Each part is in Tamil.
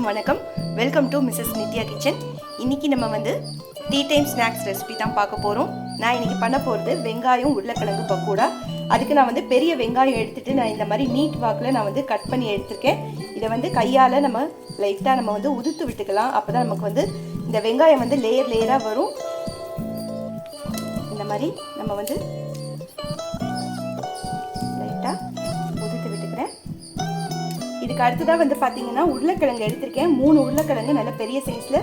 அனைவருக்கும் வணக்கம். Welcome to Mrs Nithya kitchen இன்னைக்கு நம்ம வந்து டீ டைம் ஸ்நாக்ஸ் ரெசிபி தான் பார்க்க போகிறோம் நான் இன்னைக்கு பண்ண போகிறது வெங்காயம் உருளைக்கிழங்கு பக்கோடா. அதுக்கு நான் வந்து பெரிய வெங்காயம் எடுத்துட்டு நான் இந்த மாதிரி நீட் வாக்கில் நான் வந்து கட் பண்ணி எடுத்திருக்கேன். இதை வந்து கையால் நம்ம லைட்டாக நம்ம வந்து உதுத்து விட்டுக்கலாம். அப்போ தான் நமக்கு வந்து இந்த வெங்காயம் வந்து லேயர் லேயராக வரும். இந்த மாதிரி நம்ம வந்து இதுக்கு அடுத்ததாக வந்து பார்த்தீங்கன்னா உருளைக்கிழங்கு எடுத்திருக்கேன். மூணு உருளைக்கிழங்கு நல்ல பெரிய சைஸில்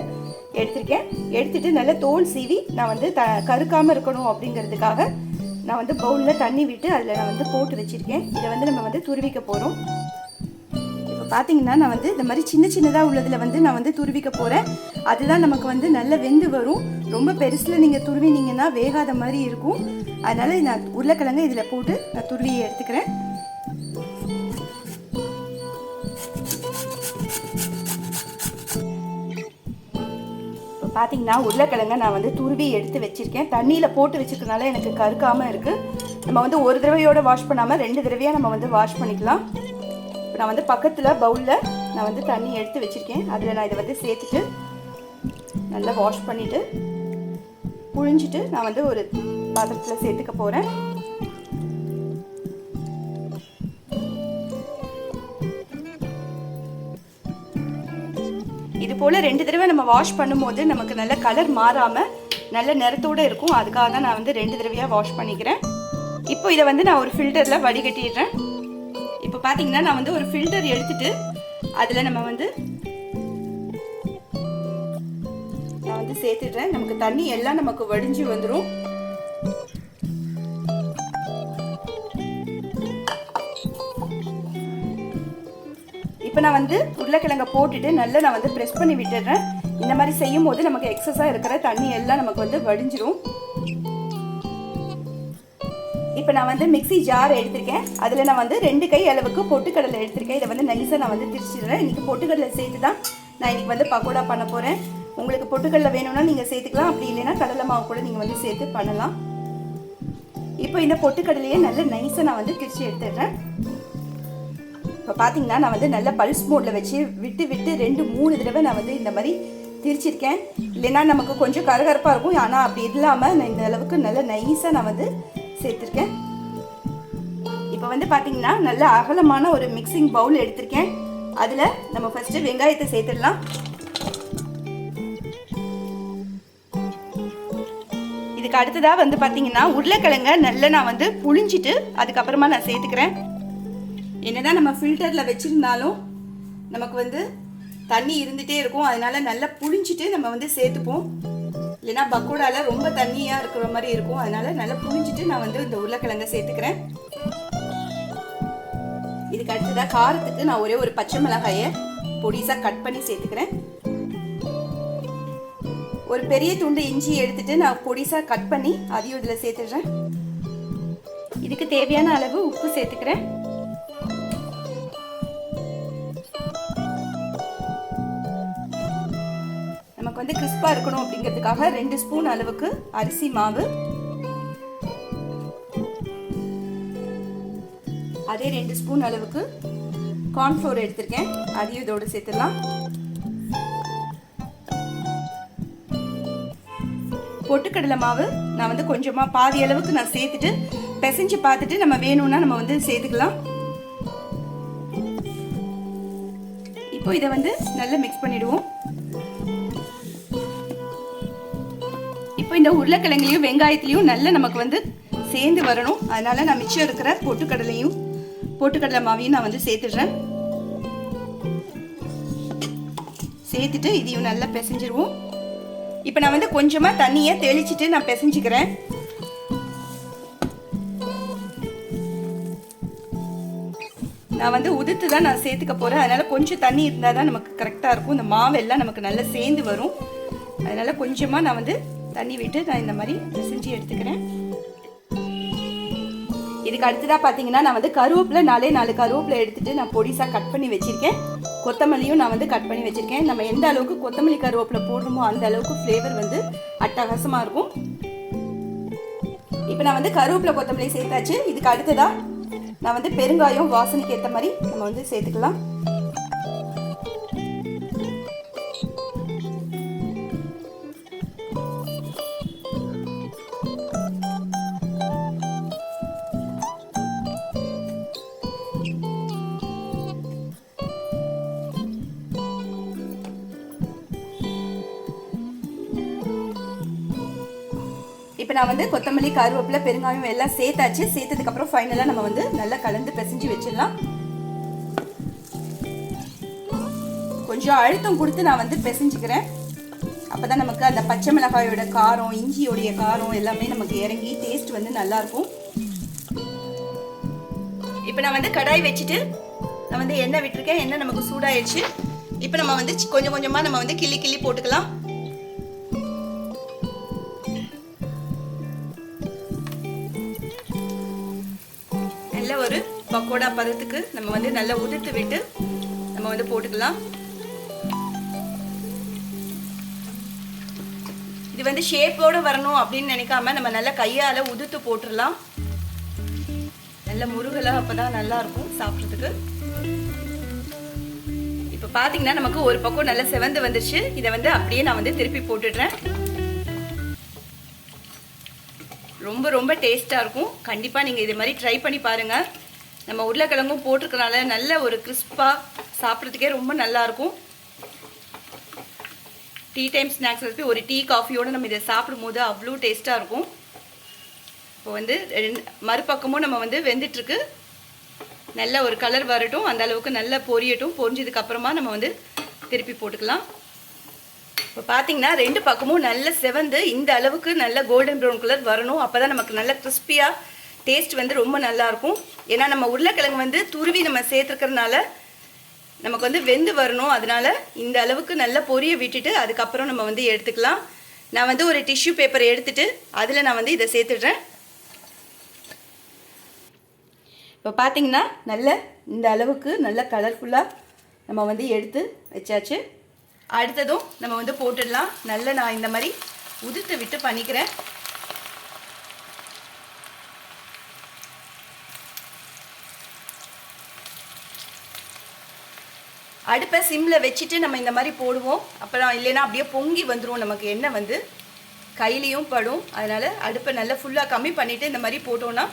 எடுத்திருக்கேன். எடுத்துட்டு நல்ல தோல் சீவி நான் வந்து த கருக்காமல் இருக்கணும் அப்படிங்கிறதுக்காக நான் வந்து பவுலில் தண்ணி விட்டு அதில் நான் வந்து போட்டு வச்சுருக்கேன். இதை வந்து நம்ம வந்து துருவிக்க போகிறோம் இப்போ பார்த்தீங்கன்னா நான் வந்து இந்த மாதிரி சின்ன சின்னதாக உள்ளதில் வந்து நான் வந்து துருவிக்க போகிறேன் அதுதான் நமக்கு வந்து நல்ல வெந்து வரும். ரொம்ப பெருசில் நீங்கள் துருவினீங்கன்னா வேகாத மாதிரி இருக்கும். அதனால் நான் உருளைக்கிழங்கு இதில் போட்டு நான் துருவியை எடுத்துக்கிறேன். பார்த்தீங்கன்னா உருளைக்கிழங்க நான் வந்து துருவி எடுத்து வச்சுருக்கேன். தண்ணியில் போட்டு வச்சுருக்கனால எனக்கு கருக்காமல் இருக்குது நம்ம வந்து ஒரு தடவையோட வாஷ் பண்ணாமல் ரெண்டு தடவையாக நம்ம வந்து வாஷ் பண்ணிக்கலாம். இப்போ நான் வந்து பக்கத்தில் பவுலில் நான் வந்து தண்ணி எடுத்து வச்சுருக்கேன். அதில் நான் இதை வந்து சேர்த்துட்டு நல்லா வாஷ் பண்ணிவிட்டு புழிஞ்சிட்டு நான் வந்து ஒரு பாத்திரத்தில் சேர்த்துக்க போகிறேன் போல் ரெண்டு தடவை நம்ம வாஷ் பண்ணும்போது நமக்கு நல்ல கலர் மாறாமல் நல்ல நிறத்தோடு இருக்கும். அதுக்காக தான் நான் வந்து ரெண்டு தடவையாக வாஷ் பண்ணிக்கிறேன். இப்போ இதை வந்து நான் ஒரு ஃபில்டரில் வடிகட்டிடுறேன். இப்போ பார்த்தீங்கன்னா நான் வந்து ஒரு ஃபில்டர் எடுத்துட்டு அதில் நம்ம வந்து நான் வந்து சேர்த்துடுறேன். நமக்கு தண்ணி எல்லாம் நமக்கு வடிஞ்சு வந்துடும் இப்போ நான் வந்து உருளைக்கிழங்க போட்டுட்டு நல்லா நான் வந்து ப்ரெஸ் பண்ணி விட்டுடுறேன். இந்த மாதிரி செய்யும் போது நமக்கு எக்ஸஸாக இருக்கிற தண்ணி எல்லாம் நமக்கு வந்து வடிஞ்சிரும். இப்போ நான் வந்து மிக்ஸி ஜார் எடுத்திருக்கேன். அதில் நான் வந்து ரெண்டு கை அளவுக்கு பொட்டுக்கடலை எடுத்திருக்கேன். இதை வந்து நைஸாக நான் வந்து திரிச்சிடுறேன். இன்றைக்கி பொட்டுக்கடலை சேர்த்து தான் நான் இன்றைக்கி வந்து பக்கோடா பண்ண போகிறேன் உங்களுக்கு பொட்டுக்கடலை வேணும்னா நீங்கள் சேர்த்துக்கலாம். அப்படி இல்லைன்னா கடலை மாவு கூட நீங்கள் வந்து சேர்த்து பண்ணலாம். இப்போ இந்த பொட்டுக்கடலையே நல்ல நைஸாக நான் வந்து திரிச்சு எடுத்துடுறேன். இப்போ பார்த்தீங்கன்னா நான் வந்து நல்ல பல்ஸ் மோடில் வச்சு விட்டு விட்டு ரெண்டு மூணு தடவை நான் வந்து இந்த மாதிரி திரிச்சிருக்கேன். இல்லைன்னா நமக்கு கொஞ்சம் கரகரப்பாக இருக்கும். ஆனால் அப்படி இல்லாமல் நான் இந்த அளவுக்கு நல்ல நைஸாக நான் வந்து சேர்த்துருக்கேன். இப்போ வந்து பார்த்தீங்கன்னா நல்ல அகலமான ஒரு மிக்சிங் பவுல் எடுத்திருக்கேன். அதில் நம்ம ஃபஸ்ட்டு வெங்காயத்தை சேர்த்துடலாம். இதுக்கு அடுத்ததாக வந்து பார்த்தீங்கன்னா உருளைக்கிழங்க நல்லா நான் வந்து புழிஞ்சிட்டு அதுக்கப்புறமா நான் சேர்த்துக்கிறேன். என்னதான் நம்ம ஃபில்டரில் வச்சுருந்தாலும் நமக்கு வந்து தண்ணி இருந்துகிட்டே இருக்கும். அதனால நல்லா புழிஞ்சிட்டு நம்ம வந்து சேர்த்துப்போம். இல்லைன்னா பக்கோடால ரொம்ப தண்ணியாக இருக்கிற மாதிரி இருக்கும். அதனால நல்லா புழிஞ்சிட்டு நான் வந்து இந்த உருளைக்கிழங்க சேர்த்துக்கிறேன். இதுக்கு அடுத்ததாக காரத்துக்கு நான் ஒரே ஒரு பச்சை மிளகாயை பொடிசாக கட் பண்ணி சேர்த்துக்கிறேன். ஒரு பெரிய துண்டு இஞ்சி எடுத்துட்டு நான் பொடிசாக கட் பண்ணி அதையும் இதில் சேர்த்துடுறேன். இதுக்கு தேவையான அளவு உப்பு சேர்த்துக்கிறேன். நமக்கு வந்து கிறிஸ்பாக இருக்கணும் அப்படிங்கிறதுக்காக ரெண்டு ஸ்பூன் அளவுக்கு அரிசி மாவு. அதே ரெண்டு ஸ்பூன் அளவுக்கு கார்ன்ஃப்ளோர் எடுத்திருக்கேன். அதையும் இதோடு சேர்த்துடலாம். பொட்டுக்கடலை மாவு நான் வந்து கொஞ்சமாக பாதி அளவுக்கு நான் சேர்த்துட்டு பிசைஞ்சு பார்த்துட்டு நம்ம வேணும்னா நம்ம வந்து சேர்த்துக்கலாம். இப்போ இதை வந்து நல்லா மிக்ஸ் பண்ணிவிடுவோம் இந்த உருளைக்கிழங்குலையும் வெங்காயத்துலையும் நல்லா நமக்கு வந்து சேர்ந்து வரணும். அதனால நான் மிச்சம் இருக்கிற பொட்டுக்கடலையும் பொட்டுக்கடலை மாவையும் நான் வந்து சேர்த்துடுறேன். சேர்த்துட்டு இதையும் நல்லா பிசைஞ்சிருவோம். இப்போ நான் வந்து கொஞ்சமாக தண்ணியை தெளிச்சிட்டு நான் பிசைஞ்சிக்கிறேன். நான் வந்து உதுத்து தான் நான் சேர்த்துக்க போகிறேன் அதனால் கொஞ்சம் தண்ணி இருந்தால் தான் நமக்கு கரெக்டாக இருக்கும். இந்த மாவெல்லாம் நமக்கு நல்லா சேர்ந்து வரும். அதனால் கொஞ்சமாக நான் வந்து தண்ணி விட்டு நான் இந்த மாதிரி பிசைஞ்சு எடுத்துக்கிறேன். இதுக்கு அடுத்ததாக பார்த்தீங்கன்னா நான் வந்து கருவேப்பிலை நாலே நாலு கருவேப்பிலை எடுத்துட்டு நான் பொடிசாக கட் பண்ணி வச்சுருக்கேன். கொத்தமல்லியும் நான் வந்து கட் பண்ணி வச்சுருக்கேன். நம்ம எந்த அளவுக்கு கொத்தமல்லி கருவேப்பிலை போடுறோமோ அந்த அளவுக்கு ஃப்ளேவர் வந்து அட்டகாசமாக இருக்கும். இப்போ நான் வந்து கருவேப்பிலை கொத்தமல்லி சேர்த்தாச்சு. இதுக்கு அடுத்ததாக நான் வந்து பெருங்காயம் வாசனைக்கு ஏற்ற மாதிரி நம்ம வந்து சேர்த்துக்கலாம். நான் வந்து கொத்தமல்லி கருவேப்பிலை பெருங்காயம் எல்லாம் சேர்த்தாச்சு. சேர்த்ததுக்கப்புறம் ஃபைனலாக நம்ம வந்து நல்லா கலந்து பிசைஞ்சு வச்சிடலாம். கொஞ்சம் அழுத்தம் கொடுத்து நான் வந்து பிசைஞ்சுக்கிறேன். அப்போ தான் நமக்கு அந்த பச்சை மிளகாயோட காரம் இஞ்சியோடைய காரம் எல்லாமே நமக்கு இறங்கி டேஸ்ட் வந்து நல்லாயிருக்கும். இப்போ நான் வந்து கடாய் வச்சுட்டு நான் வந்து எண்ணெய் விட்டுருக்கேன். எண்ணெய் நமக்கு சூடாயிடுச்சு. இப்போ நம்ம வந்து கொஞ்சம் கொஞ்சமாக நம்ம வந்து கிள்ளி கிள்ளி போட்டுக்கலாம். ஒரு பக்கோடா பதத்துக்கு நம்ம வந்து நல்லா உதிர்த்து விட்டு நம்ம வந்து போட்டுக்கலாம். இது வந்து ஷேப்போட வரணும் அப்படின்னு நினைக்காம நம்ம நல்லா கையால உதுத்து போட்டுடலாம். நல்ல முருகலா அப்பதான் நல்லா இருக்கும் சாப்பிட்றதுக்கு. இப்போ பாத்தீங்கன்னா நமக்கு ஒரு பக்கம் நல்லா செவந்து வந்துருச்சு. இதை வந்து அப்படியே நான் வந்து திருப்பி போட்டுடுறேன். ரொம்ப ரொம்ப டேஸ்ட்டாக இருக்கும். கண்டிப்பாக நீங்கள் இது மாதிரி ட்ரை பண்ணி பாருங்கள் நம்ம உருளைக்கிழங்கும் போட்டிருக்கனால நல்ல ஒரு கிறிஸ்பாக சாப்பிட்றதுக்கே ரொம்ப நல்லா இருக்கும். டீ டைம் ஸ்நாக்ஸ் ரெசிபி ஒரு டீ காஃபியோடு நம்ம இதை சாப்பிடும்போது அவ்வளோ டேஸ்ட்டாக இருக்கும். இப்போ வந்து மறுபக்கமும் நம்ம வந்து வெந்துட்டுருக்கு. நல்ல ஒரு கலர் வரட்டும். அந்த அளவுக்கு நல்லா பொரியட்டும். பொரிஞ்சதுக்கப்புறமா நம்ம வந்து திருப்பி போட்டுக்கலாம். இப்போ பார்த்தீங்கன்னா ரெண்டு பக்கமும் நல்ல செவந்து இந்த அளவுக்கு நல்ல கோல்டன் ப்ரௌன் கலர் வரணும். அப்போ தான் நமக்கு நல்ல கிறிஸ்பியாக டேஸ்ட் வந்து ரொம்ப நல்லா இருக்கும். ஏன்னா நம்ம உருளைக்கிழங்கு வந்து துருவி நம்ம சேர்த்துருக்கறனால நமக்கு வந்து வெந்து வரணும். அதனால இந்த அளவுக்கு நல்லா பொரிய விட்டுட்டு அதுக்கப்புறம் நம்ம வந்து எடுத்துக்கலாம். நான் வந்து ஒரு டிஷ்யூ பேப்பர் எடுத்துட்டு அதில் நான் வந்து இதை சேர்த்துடுறேன். இப்போ பார்த்தீங்கன்னா நல்ல இந்த அளவுக்கு நல்ல கலர்ஃபுல்லாக நம்ம வந்து எடுத்து வச்சாச்சு. அடுத்ததும் நம்ம வந்து போட்டுடலாம். நல்ல நான் இந்த மாதிரி உதிர்த்து விட்டு பண்ணிக்கிறேன். அடுப்பை சிம்மில் வச்சுட்டு நம்ம இந்த மாதிரி போடுவோம். அப்புறம் இல்லைன்னா அப்படியே பொங்கி வந்துடும் நமக்கு எண்ணெய் வந்து கையிலையும் படும். அதனால் அடுப்பை நல்லா ஃபுல்லாக கம்மி பண்ணிவிட்டு இந்த மாதிரி போட்டோன்னா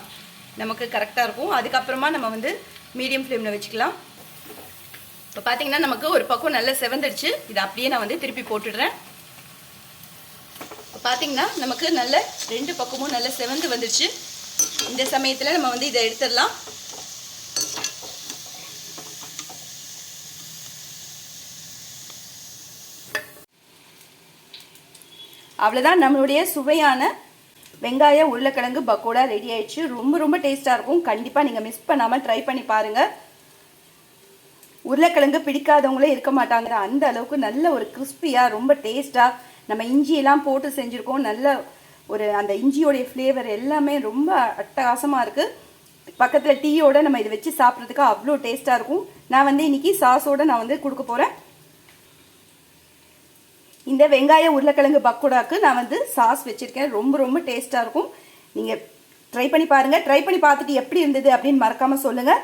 நமக்கு கரெக்டாக இருக்கும். அதுக்கப்புறமா நம்ம வந்து மீடியம் ஃப்ளேமில் வச்சுக்கலாம். இப்போ பார்த்தீங்கன்னா நமக்கு ஒரு பக்கம் நல்லா செவந்துடுச்சு. இதை அப்படியே நான் வந்து திருப்பி போட்டுடுறேன். இப்போ பார்த்தீங்கன்னா நமக்கு நல்ல ரெண்டு பக்கமும் நல்ல செவந்து வந்துடுச்சு. இந்த சமயத்தில் நம்ம வந்து இதை எடுத்துடலாம். அவ்வளோதான் நம்மளுடைய சுவையான வெங்காய உருளைக்கிழங்கு பக்கோடா ரெடி ஆயிடுச்சு. ரொம்ப ரொம்ப டேஸ்ட்டாக இருக்கும். கண்டிப்பாக நீங்கள் மிஸ் பண்ணாமல் ட்ரை பண்ணி பாருங்கள் உருளைக்கிழங்கு பிடிக்காதவங்களே இருக்க மாட்டாங்க. அந்த அளவுக்கு நல்ல ஒரு கிறிஸ்பியாக ரொம்ப டேஸ்ட்டாக நம்ம இஞ்சியெல்லாம் போட்டு செஞ்சுருக்கோம். நல்ல ஒரு அந்த இஞ்சியோடைய ஃப்ளேவர் எல்லாமே ரொம்ப அட்டகாசமாக இருக்குது பக்கத்தில் டீயோட நம்ம இதை வச்சு சாப்பிட்றதுக்கு அவ்வளோ டேஸ்ட்டாக இருக்கும். நான் வந்து இன்றைக்கி சாஸோட நான் வந்து கொடுக்க போகிறேன் இந்த வெங்காய உருளைக்கிழங்கு பக்கோடாக்கு நான் வந்து சாஸ் வச்சுருக்கேன். ரொம்ப ரொம்ப டேஸ்ட்டாக இருக்கும். நீங்கள் ட்ரை பண்ணி பாருங்கள் ட்ரை பண்ணி பார்த்துட்டு எப்படி இருந்தது அப்படின்னு மறக்காமல் சொல்லுங்கள்